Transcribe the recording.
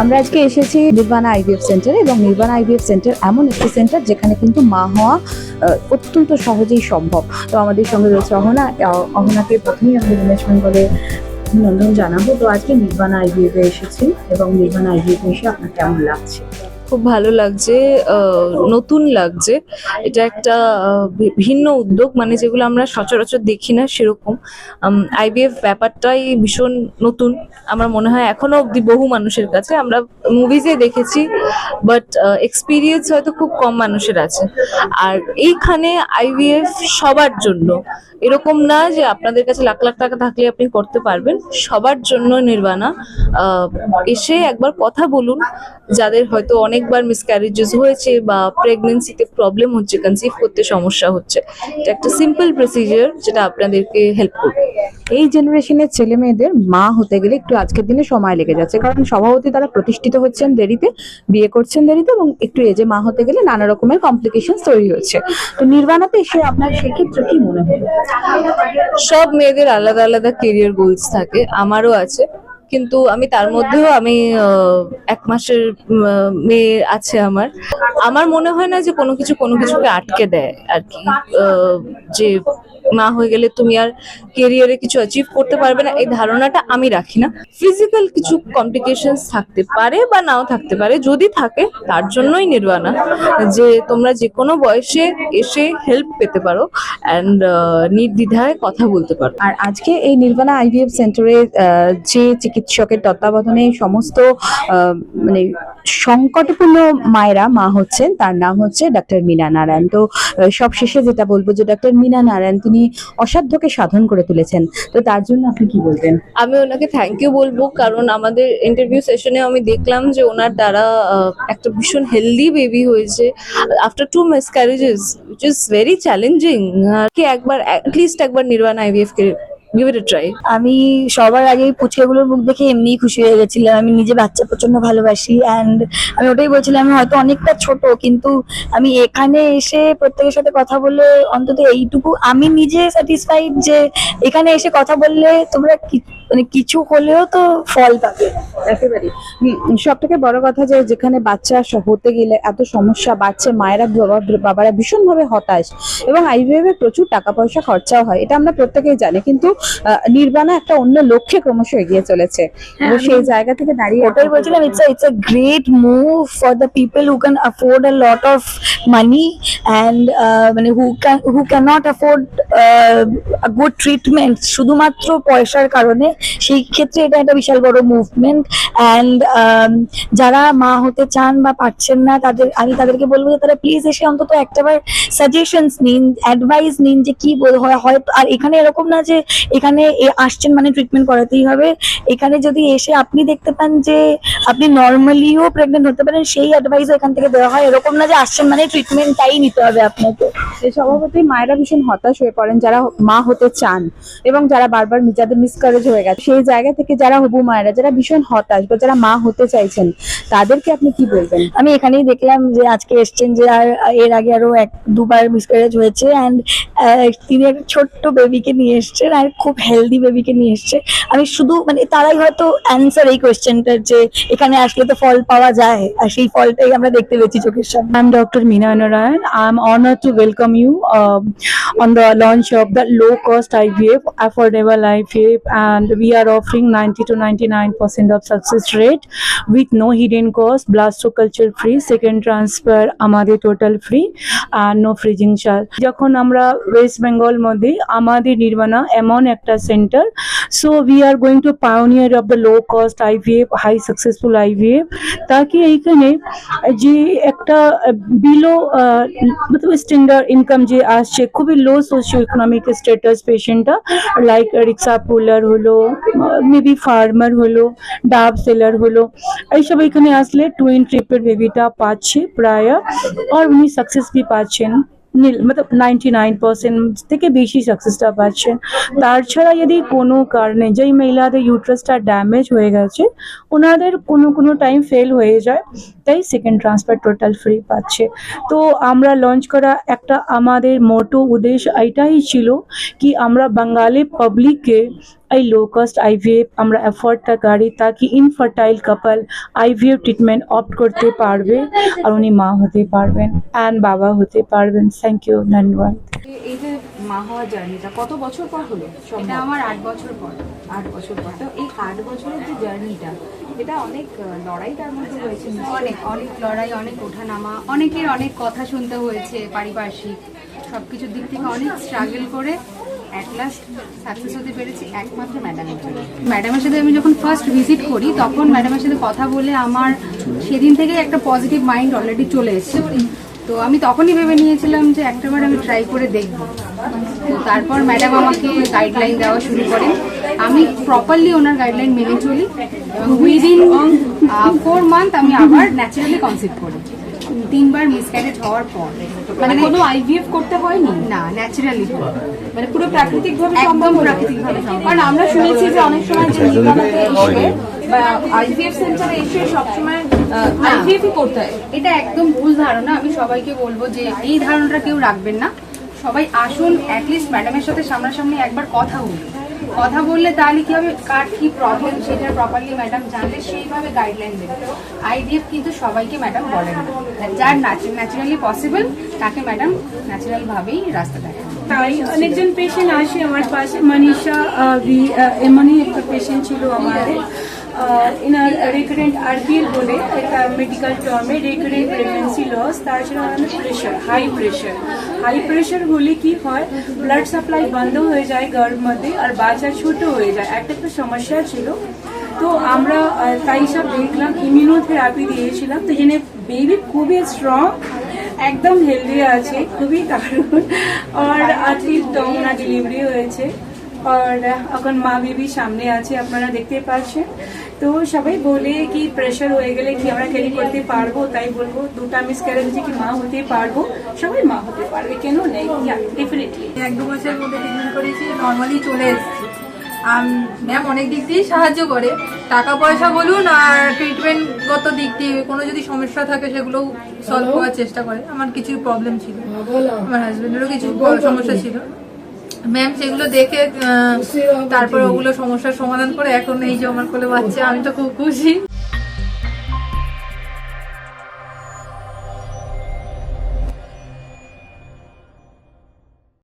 আমরা আজকে এসেছি নির্বাণা আইভিএফ সেন্টারে এবং নির্বাণা আইভিএফ সেন্টার এমন একটি সেন্টার যেখানে কিন্তু মা হওয়া অত্যন্ত সহজেই সম্ভব। তো আমাদের সঙ্গে রয়েছে অহনা অহনাকে প্রথমেই আমি উমেশ বেঙ্গলে অভিনন্দন জানাব। তো আজকে নির্বাণা আইভিএফ এসেছি এবং নির্বাণা আইভিএফ এসে আপনার কেমন লাগছে? খুব ভালো লাগছে নতুন লাগছে। এটা একটা ভিন্ন উদ্যোগ মানে যেগুলো আমরা সচরাচর দেখি না সেরকম। আইবিএফ ব্যাপারটাই ভীষণ নতুন। আমার মনে হয় এখনও অবধি বহু মানুষের কাছে। আমরা মুভিজে দেখেছি বাট এক্সপিরিয়েন্স হয়তো খুব কম মানুষের আছে। আর এইখানে আইভিএফ সবার জন্য। এরকম না যে আপনাদের কাছে লাখ লাখ টাকা থাকলে আপনি করতে পারবেন। সবার জন্য নির্বাণা এসে একবার কথা বলুন। যাদের হয়তো অনেকবার মিসক্যারেজেস হয়েছে বা প্রেগনেন্সিতে প্রবলেম হচ্ছে কনসিভ করতে সমস্যা হচ্ছে। এটা একটা সিম্পল প্রসিজার যেটা আপনাদেরকে হেল্প করবে। এই জেনারেশনের ছেলে মেয়েদের মা হতে গেলে একটু আজকের দিনে সময় লেগে যাচ্ছে। কারণ স্বভাবতই তারা প্রতিষ্ঠিত হচ্ছেন দেরিতে বিয়ে করছেন দেরিতে এবং একটু এজে মা হতে গেলে নানা রকমের কমপ্লিকেশন তৈরি হচ্ছে। তো নির্বাণাতে এসে আপনার সেক্ষেত্রে কি মনে হয়? সব মেয়েদের আলাদা আলাদা কেরিয়ার গোলস থাকে। আমারও আছে। কিন্তু আমি তার মধ্যেও আমি এক মাসের মেয়ে আছে আমার। আমার মনে হয় না যে কোনো কিছু কোনো কিছুকে আটকে দেয় আর কি। যে মা হয়ে গেলে তুমি আর কেরিয়ারে কিছু অ্যাচিভ করতে পারবে না। এই ধারণাটা আমি রাখি না। ফিজিক্যাল কিছু কমপ্লিকেশনস থাকতে পারে বা নাও থাকতে পারে। যদি থাকে, তার জন্যই নির্বাণা যে তোমরা যে কোনো বয়সে এসে হেল্প পেতে পারো অ্যান্ড নির্দ্বিধায় কথা বলতে পারো। আর আজকে এই নির্বাণা আইভিএফ সেন্টারে যে চিকিৎসকের তত্ত্বাবধানে সমস্ত মানে সংকটপূর্ণ মায়েরা, মা হচ্ছেন, তার নাম হচ্ছে ডাক্তার মিনা নারায়ণ। তো সবশেষে যেটা বলব যে ডাক্তার মিনা নারায়ণ তিনি অসাধ্যকে সাধন করে তুলেছেন। তো তার জন্য আপনি কি বলবেন? আমি ওনাকে থ্যাংক ইউ বলব, কারণ আমাদের ইন্টারভিউ সেশনে আমি দেখলাম যে ওনার দ্বারা একটা ভীষণ হেলদি বেবি হয়েছে after two miscarriages which is very challenging কি একবার অ্যাটলিস্ট একবার নির্বাণ আইভিএফ কে গিভ ইট ট্রাই আমি সবার আগে পুচকেগুলোর মুখ দেখে এমনিই খুশি হয়ে গেছিলাম। আমি নিজে বাচ্চা প্রচণ্ড ভালোবাসি অ্যান্ড আমি ওটাই বলছিলাম আমি হয়তো অনেকটা ছোট কিন্তু আমি এখানে এসে প্রত্যেকের সাথে কথা বলে অন্তত এইটুকু। আমি নিজে স্যাটিসফাইড যে এখানে এসে কথা বললে তোমরা কি- মানে কিছু হলেও তো ফল পাবে। একেবারে সব থেকে বড় কথা যে যেখানে বাচ্চা হতে গেলে এত সমস্যা বাচ্চা মায়েরা বাবা- বাবারা ভীষণভাবে হতাশ এবং আইভিএফ প্রচুর টাকা পয়সা খরচাও হয় এটা আমরা প্রত্যেকেই জানি। কিন্তু নির্বাণা একটা অন্য লক্ষ্যে ক্রমশ এগিয়ে চলেছে। তো সেই জায়গা থেকে দাঁড়িয়ে ওটাই বলছিলাম it's it's a great move for the people who can afford a lot of money and মানে who can who can't afford a good treatment শুধুমাত্র পয়সার কারণে। সেই ক্ষেত্রে এটা একটা বিশাল বড় মুভমেন্ট অ্যান্ড যারা মা হতে চান বা পারছেন না তাদের আমি তাদেরকে বলব যে তারা প্লিজ এসে অন্তত একটাবার সাজেশনস নিন অ্যাডভাইস নিন যে কি হয় হয়তো আর এখানে এরকম না যে এখানে আসছেন মানে ট্রিটমেন্ট করাতেই হবে। এখানে যদি এসে আপনি দেখতে পান যে আপনি নর্মালিও প্রেগনেন্ট হতে পারেন সেই অ্যাডভাইস এখান থেকে দেওয়া হয়। এরকম না যে আসছেন মানে ট্রিটমেন্টটাই নিতে হবে আপনাকে। স্বভাবতই মায়েরা ভীষণ হতাশ হয়ে পড়েন যারা মা হতে চান এবং যারা বারবার যাদের মিসকারেজ হয়ে গেছে। সেই জায়গা থেকে যারা হবু মায়েরা যারা ভীষণ হতাশ বা যারা মা হতে চাইছেন তাদেরকে আপনি কি বলবেন? আমি এখানেই দেখলাম যে আজকে এসছেন যে আর এর আগে আরও এক দুবার মিসক্যারেজ হয়েছে। অ্যান্ড তিনি একটা ছোট্ট বেবিকে নিয়ে এসছেন। আর খুব হেলদি বেবিকে নিয়ে এসছে। আমি শুধু মানে তারাই হয়তো অ্যান্সার এই কোয়েশ্চেনটার যে এখানে আসলে তো ফল পাওয়া যায়, আর সেই ফলটাই আমরা দেখতে পেয়েছি চোখের সামনে। I doctor Meena Narayan I am honour to welcome you on the launch of the low cost I V F affordable I V F and we are offering ninety two ninety nine percent of success rate with no hidden cost blasto culture free second transfer আমাদের total free আর no freezing charge যখন আমরা West Bengal মধ্যে আমাদের নির্মাণা এমন একটা centre so we are going to pioneer of the low cost IVF high successful IVF তাকে এইখানে যে একটা বিলো স্ট্যান্ডার্ড ইনকাম যে আসছে, খুবই লো সোশিও ইকোনমিক স্ট্যাটাস পেশেন্টটা লাইক রিক্সা পুলার হলো মেবি ফার্মার হলো ডাব সেলার হলো, এইসব এখানে আসলে টুইন ট্রিপের বেবিটা পাচ্ছে প্রায় আর উনি সাকসেস বি পাচ্ছেন। মতলব নাইনটি নাইন পার্সেন্ট থেকে বেশি সাকসেসটা পাচ্ছেন তার ছাড়া যদি কোনো কারণে, যেই মহিলাদের ইউট্রাসটা ড্যামেজ হয়ে গেছে, ওনাদের কোনো কোনো টাইম ফেল হয়ে যায়, তাই সেকেন্ড ট্রান্সফার টোটাল ফ্রি পাচ্ছে। তো আমরা লঞ্চ করা একটা আমাদের মোটো উদ্দেশ্য এটাই ছিল কি আমরা বাঙালি পাবলিককে এই লো কস্ট আইভিএফ আমরা এফোর্ডটা করি তাকি infertile couple IVF treatment opt করতে পারবে আর উনি মা হতে পারবেন অ্যান্ড বাবা হতে পারবেন। থ্যাংক ইউ ধন্যবাদ। এই যে মা হওয়ার জার্নিটা কত বছর পর হলো? এটা আমার আট বছর পর। আট বছর পর। তো এই আট বছরের যে জার্নিটা এটা অনেক আহ, লড়াই তার মধ্যে হয়েছে অনেক অনেক লড়াই অনেক ওঠানামা অনেকের অনেক কথা শুনতে হয়েছে পারিপার্শ্বিক সব কিছুর দিক থেকে অনেক স্ট্রাগল করে। ম্যাডামের ম্যাডামের সাথে আমি যখন ফার্স্ট ভিজিট করি, তখন ম্যাডামের সাথে কথা বলে আমার সেদিন থেকে একটা পজিটিভ মাইন্ড অলরেডি চলে এসেছে। তো আমি তখনই ভেবে নিয়েছিলাম যে একটাবার আমি ট্রাই করে দেখব। তো তারপর ম্যাডাম আমাকে গাইডলাইন দেওয়া শুরু করেন আমি প্রপারলি ওনার গাইডলাইন মেনে চলি এবং উইদিন ফোর মান্থ আমি আবার ন্যাচারালি কনসিভ করি। তিনবার মিসক্যারেজ হওয়ার পর। মানে কোনো আইভিএফ করতে হয়নি? না ন্যাচারালি মানে পুরো প্রাকৃতিক ভাবে একদম প্রাকৃতিক ভাবে কারণ আমরা শুনেছি যে অনেক সময় যে নির্মাণাতে এসে আইভিএফ সেন্টারে এসে সবসময় আইভিএফই করতে হয়। এটা একদম ভুল ধারণা। আমি সবাইকে বলব যে এই ধারণাটা কেউ রাখবেন না। সবাই আসুন অ্যাটলিস্ট ম্যাডামের সাথে সামনাসামনি একবার কথা বলুন। কথা বললে তাহলে কি হবে? কার কি প্রবলেম সেটা প্রপারলি ম্যাডাম জানলে সেইভাবে গাইডলাইন দেবে। আইডিএফ কিন্তু সবাইকে ম্যাডাম বলে না। যার ন্যাচারালি পসিবল তাকে ম্যাডাম ন্যাচারাল ভাবেই রাস্তা দেখান তাই অনেকজন পেশেন্ট আসে আমার পাশে। মনীষা এমনই একটা পেশেন্ট ছিল আমাদের। ইনার রিকারেন্ট আরপিএল বলে একটা মেডিকেল টার্মে রিকারেন্ট প্রেগনেন্সি লস জন্য আমাদের pressure high pressure high pressure হলে কি হয়? ব্লাড সাপ্লাই বন্ধ হয়ে যায় গর্ভ মধ্যে আর বাচ্চা ছোট হয়ে যায়। একটা একটা সমস্যা ছিল। তো আমরা তাই সব দেখলাম ইমিউনোথেরাপি দিয়েছিলাম। তো জেনে বেবি খুবই স্ট্রং একদম হেলদি আছে, খুবই দারুণ। আর আজকে তো ওনার ডেলিভারি হয়েছে। আর এখন মা বেবি সামনে আছে, আপনারা দেখতে পাচ্ছেন। তো সবাই বলে কি প্রেশার হয়ে গেলে কি আমরা ক্যারি করতে পারব? তাই বলব দুটা মিস ক্যারেজ কি মা হতে পারব? সবাই মা হতে পারবে কেন নেই? ডেফিনেটলি এক দু বছরের মধ্যে ট্রিটমেন্ট করেছি নর্মালি চলে এসেছি। ম্যাম অনেক দিক দিয়েই সাহায্য করে। টাকা পয়সা বলুন আর ট্রিটমেন্টগত দিক দিয়ে কোনো যদি সমস্যা থাকে সেগুলোও সলভ করার চেষ্টা করে। আমার কিছু প্রবলেম ছিল আমার হাজব্যান্ডেরও কিছু সমস্যা ছিল। ম্যাম সেগুলো দেখে তারপর ওগুলো সমস্যার সমাধান করে এখন এই যে আমার কোলে বাচ্চা, আমি তো খুব খুশি।